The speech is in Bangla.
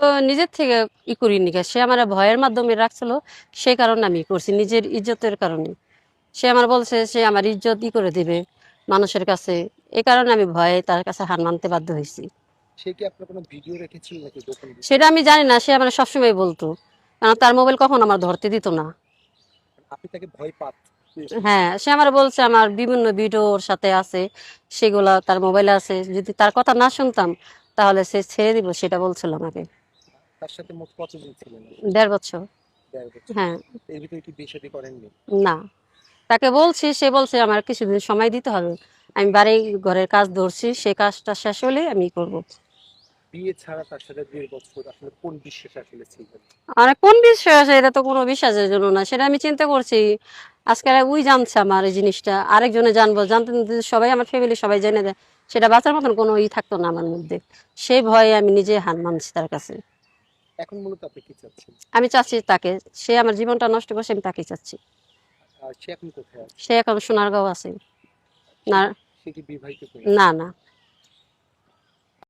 তো নিজের থেকে ই করিনি। সে আমার ভয়ের মাধ্যমে রাখছিল সেই কারণে আমি করছি নিজের ইজ্জতের কারণে। সে আমার বলছে সে আমার ইজ্জত ই করে দিবে মানুষের কাছে। এ কারণে আমি ভয়ে তার কাছে হার মানতে বাধ্য হয়েছি? সেটা আমি জানি না সে আমার সবসময় বলতো। কারণ তার মোবাইল কখন আমার ধরতে দিত না। হ্যাঁ সে আমার বলছে আমার বিভিন্ন ভিডিও ওর সাথে আছে সেগুলা তার মোবাইলে আছে। যদি তার কথা না শুনতাম তাহলে সে ছেড়ে দিব সেটা বলছিল আমাকে। তার সাথে মোট ছিলেন? দেড় বছর। দেড় বছর। হ্যাঁ। এর ভিতরে কি বিয়ে শাদী করেননি? না। তাকে বলছি সে বলছে আমার কিছুদিন সময় দিতে হবে। আমি বাড়ি ঘরের কাজ ধরছি সেই কাজটা শেষ হলে আমি করব। বিয়ে ছাড়া তার সাথে দেড় বছর আসলে কোন বিশ্বাস আসলে ছিলেন আর কোন বিশ্বাস এটা তো কোনো বিশ্বাসের জন্য না। সেটা আমি চিন্তা করছি আজকে ওই জানছে আমার এই জিনিসটা। আরেকজনে জানব জানতেন যদি সবাই আমার ফ্যামিলি সবাই জেনে দেয় সেটা বাঁচার মতন কোনো ই থাকতো না আমার মধ্যে। সেই ভয়ে আমি নিজে হার মানছি তার কাছে। এখন মূলত আপনি কি চাচ্ছেন? আমি চাচ্ছি তাকে। সে আমার জীবনটা নষ্ট করছে আমি তাকে চাচ্ছি। সে এখন কোথায় আছে? সে এখন সোনারগাঁও আছে। না। সে কি বিবাহিত না না।